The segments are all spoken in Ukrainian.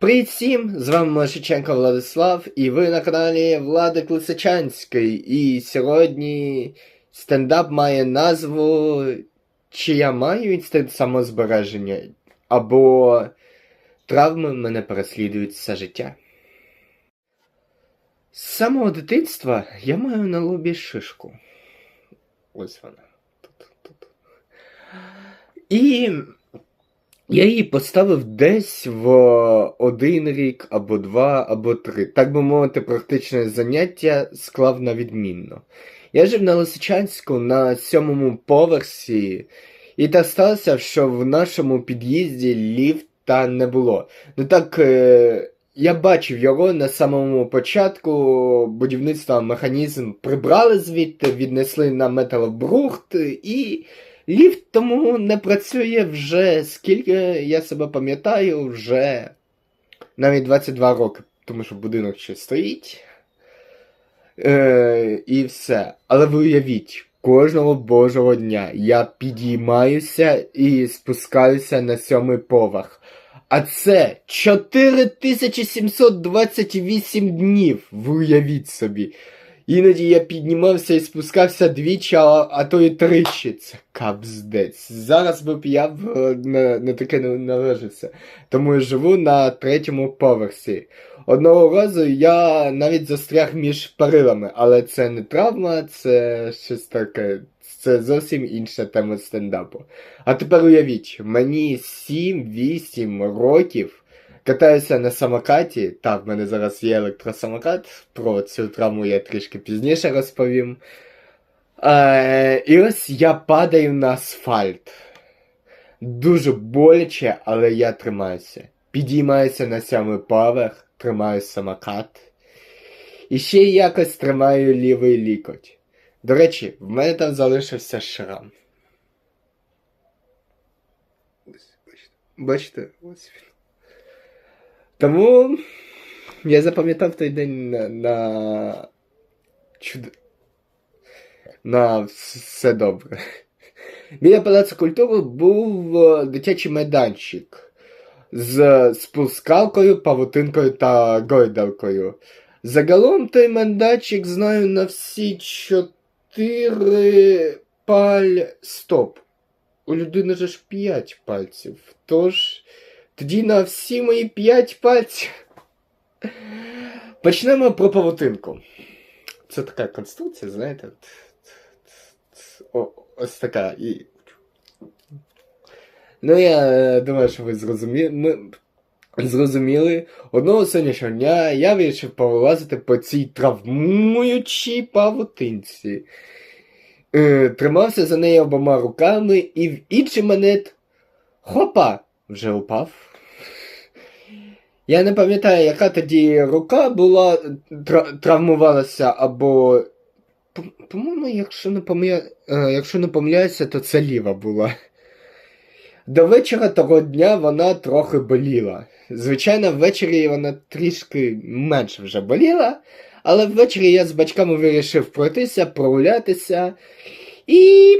Привіт всім! З вами Машиченко Владислав, і ви на каналі Владик Лисичанський. І сьогодні стендап має назву Чи я маю інстинкт самозбереження? Або Травми мене переслідують все життя. З самого дитинства я маю на лобі шишку. Ось вона. Тут, тут. І я її поставив десь в один рік, або два, або три. Так би мовити, практичне заняття склав на відмінно. Я жив на Лисичанську на сьомому поверсі, і так сталося, що в нашому під'їзді ліфта не було. Ну так, е, я бачив його на самому початку будівництва механізм прибрали звідти, віднесли на металобрухт і. Ліфт тому не працює вже скільки я себе пам'ятаю, вже навіть 22 роки, тому що будинок ще стоїть. Е, І все. Але ви уявіть, кожного божого дня я підіймаюся і спускаюся на сьомий поверх. А це 4728 днів. Ви уявіть собі. Іноді я піднімався і спускався двічі, а, а то й тричі. Це капздець. Зараз би б я б е, на, на таке не належався. Тому я живу на третьому поверсі. Одного разу я навіть застряг між перилами, але це не травма, це щось таке. Це зовсім інша тема стендапу. А тепер уявіть, мені 7-8 років. Катаюся на самокаті. Так, в мене зараз є електросамокат. Про цю травму я трішки пізніше розповім. Е, І ось я падаю на асфальт. Дуже боляче, але я тримаюся. Підіймаюся на сьомий поверх, тримаю самокат. І ще якось тримаю лівий лікоть. До речі, в мене там залишився шрам. Бачите, ось він. Тому я запам'ятав той день на, на чуд... на все добре. Біля Палацу культури був дитячий майданчик з спускалкою, павутинкою та гойдалкою. Загалом той майданчик знаю на всі чотири паль стоп. У людини ж п'ять пальців. Тож. Тоді на всі мої п'ять пальців. Почнемо про павутинку. Це така конструкція, знаєте. О, ось така. І... Ну, я думаю, що ви зрозуміли. Ну, зрозуміли. Одного сонячного дня я вирішив повилазити по цій травмуючій павутинці. Е, Тримався за нею обома руками і в інший монет. Хопа! Вже упав. Я не пам'ятаю, яка тоді рука була, травмувалася, або. По-моєму, якщо не помиля... Е, якщо не помиляюся, то це ліва була. До вечора того дня вона трохи боліла. Звичайно, ввечері вона трішки менше вже боліла, але ввечері я з батьками вирішив пройтися, прогулятися і.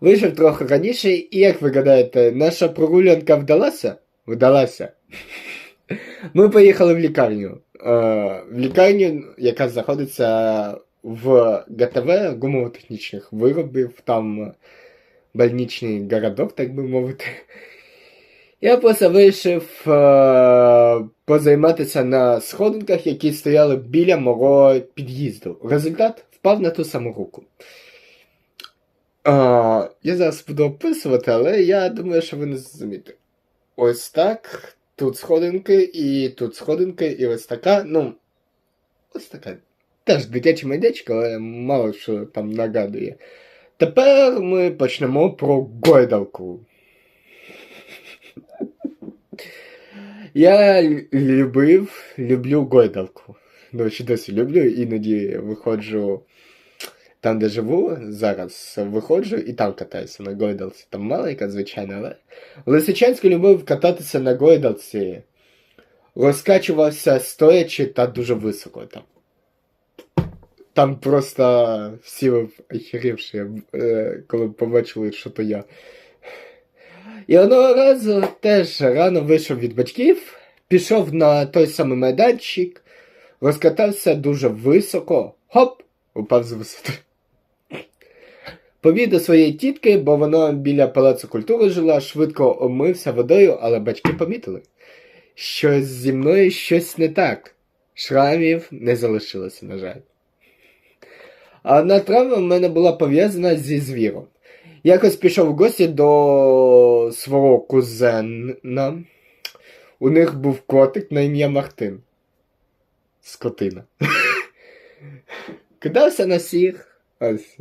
Вийшов трохи раніше, і як ви гадаєте, наша прогулянка вдалася? Вдалася. Ми поїхали в лікарню. В лікарню, яка знаходиться в ГТВ гумово-технічних виробів, там больничний городок, так би мовити. Я просто вирішив позайматися на сходинках, які стояли біля мого під'їзду. Результат впав на ту саму руку. А, Я зараз буду описувати, але я думаю, що ви не зрозумієте. Ось так. Тут сходинки, і тут сходинки, і ось така. Ну. Ось така. Теж дитяче майдечко, але мало що там нагадує. Тепер ми почнемо про гойдалку. Я любив, люблю гойдалку. До речі, досі люблю, іноді виходжу там, де живу, зараз виходжу і там катаюся на гойдалці. Там маленька, звичайно, але Лисичанський любив кататися на гойдалці. Розкачувався стоячи та дуже високо там. Там просто всі охерівши, е, коли побачили, що то я. І одного разу теж рано вийшов від батьків, пішов на той самий майданчик, розкатався дуже високо, хоп, упав з висоти. Повів до своєї тітки, бо вона біля палацу культури жила, швидко омився водою, але батьки помітили, що зі мною щось не так. Шрамів не залишилося, на жаль. А одна травма в мене була пов'язана зі звіром. Якось пішов в гості до свого кузена. У них був котик на ім'я Мартин. Скотина. Кидався на всіх. Ось.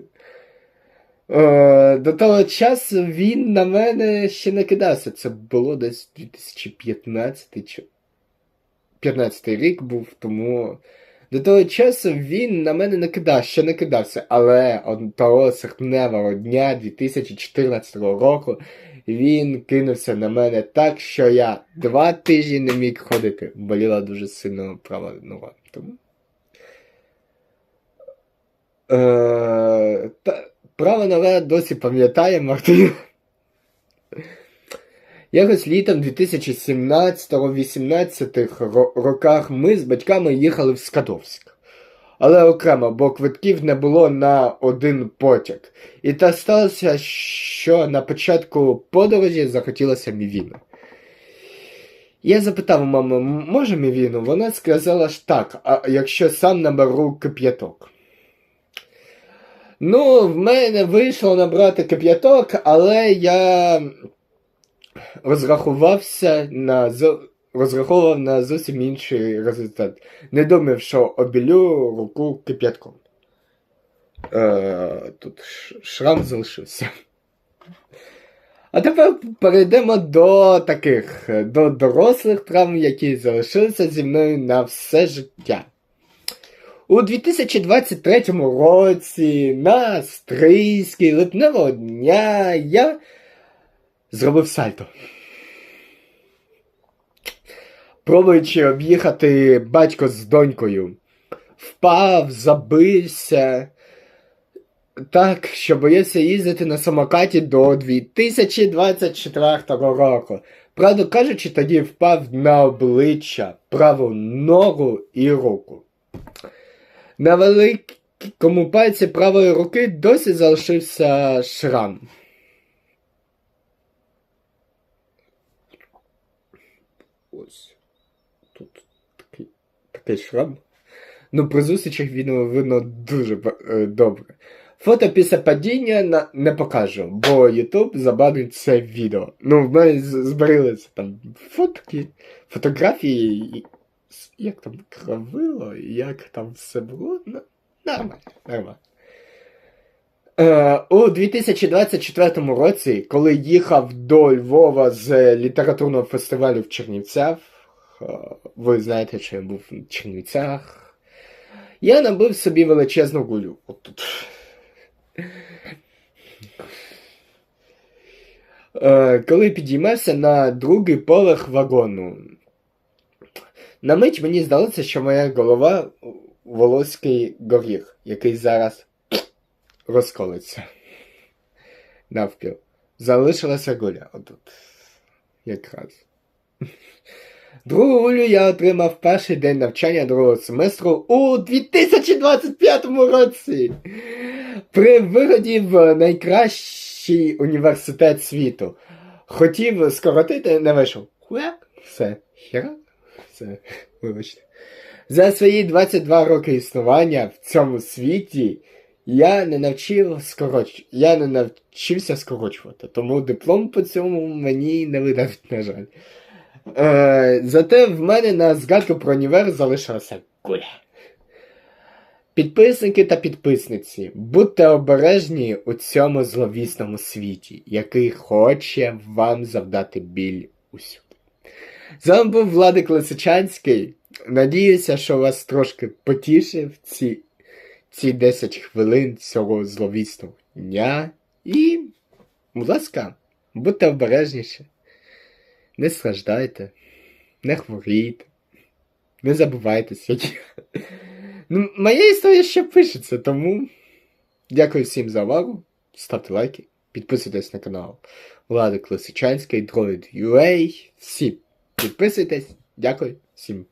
Е, до того часу він на мене ще не кидався. Це було десь 2015 чи 15 рік був, тому до того часу він на мене не кидав, ще не кидався. Але того серпневого дня 2014 року він кинувся на мене так, що я два тижні не міг ходити. Боліла дуже сильно права нога. Тому. Е, та, права нога досі пам'ятає Мартин. Якось літом 2017-18 роках ми з батьками їхали в Скадовськ. Але окремо, бо квитків не було на один потяг. І та сталося, що на початку подорожі захотілося мівіну. Я запитав у мами, може мівіну? Вона сказала ж так, а якщо сам наберу кип'яток. Ну, в мене вийшло набрати кип'яток, але я розрахувався на розраховував на зовсім інший результат. Не думав, що обілю руку кип'ятком. Е, Тут шрам залишився. А тепер перейдемо до таких, до дорослих травм, які залишилися зі мною на все життя. У 2023 році на стрийський липневого дня я зробив сальто. Пробуючи об'їхати батько з донькою, впав, забився. Так, що боявся їздити на самокаті до 2024 року. Правду кажучи, тоді впав на обличчя, праву ногу і руку. На великому пальці правої руки досі залишився шрам. Ось. Тут такий такий шрам. Ну, при зустрічах він видно дуже е, добре. Фото після падіння на, не покажу, бо Ютуб забанить це відео. Ну, в мене зберилися там фотки, фотографії, як там кровило, як там все було. Ну, нормально, нормально. Е, у 2024 році, коли їхав до Львова з літературного фестивалю в Чернівцях, е, ви знаєте, що я був в Чернівцях, я набив собі величезну гулю. Отут. Е, коли підіймався на другий поверх вагону. На мить мені здалося, що моя голова волоський горіх, який зараз розколиться. Навпіл. Залишилася гуля отут. Якраз. Другу гулю я отримав перший день навчання другого семестру у 2025 році. При виході в найкращий університет світу. Хотів скоротити, не вийшов. Хуяк, все. Хера, все, вибачте. За свої 22 роки існування в цьому світі я не навчив скороч... я не навчився скорочувати, тому диплом по цьому мені не видадуть, на жаль. Е, Зате в мене на згадку про універ залишилася куля. Підписники та підписниці, будьте обережні у цьому зловісному світі, який хоче вам завдати біль усюди. З вами був Владик Лисичанський. Надіюся, що вас трошки потішив ці ці 10 хвилин цього зловісного дня. І, будь ласка, будьте обережніші. Не страждайте, не хворійте, не забувайтеся. Ну, Моя історія ще пишеться, тому дякую всім за увагу. Ставте лайки, підписуйтесь на канал. Влада Класичанська і Droid UA. Всі підписуйтесь. Дякую всім.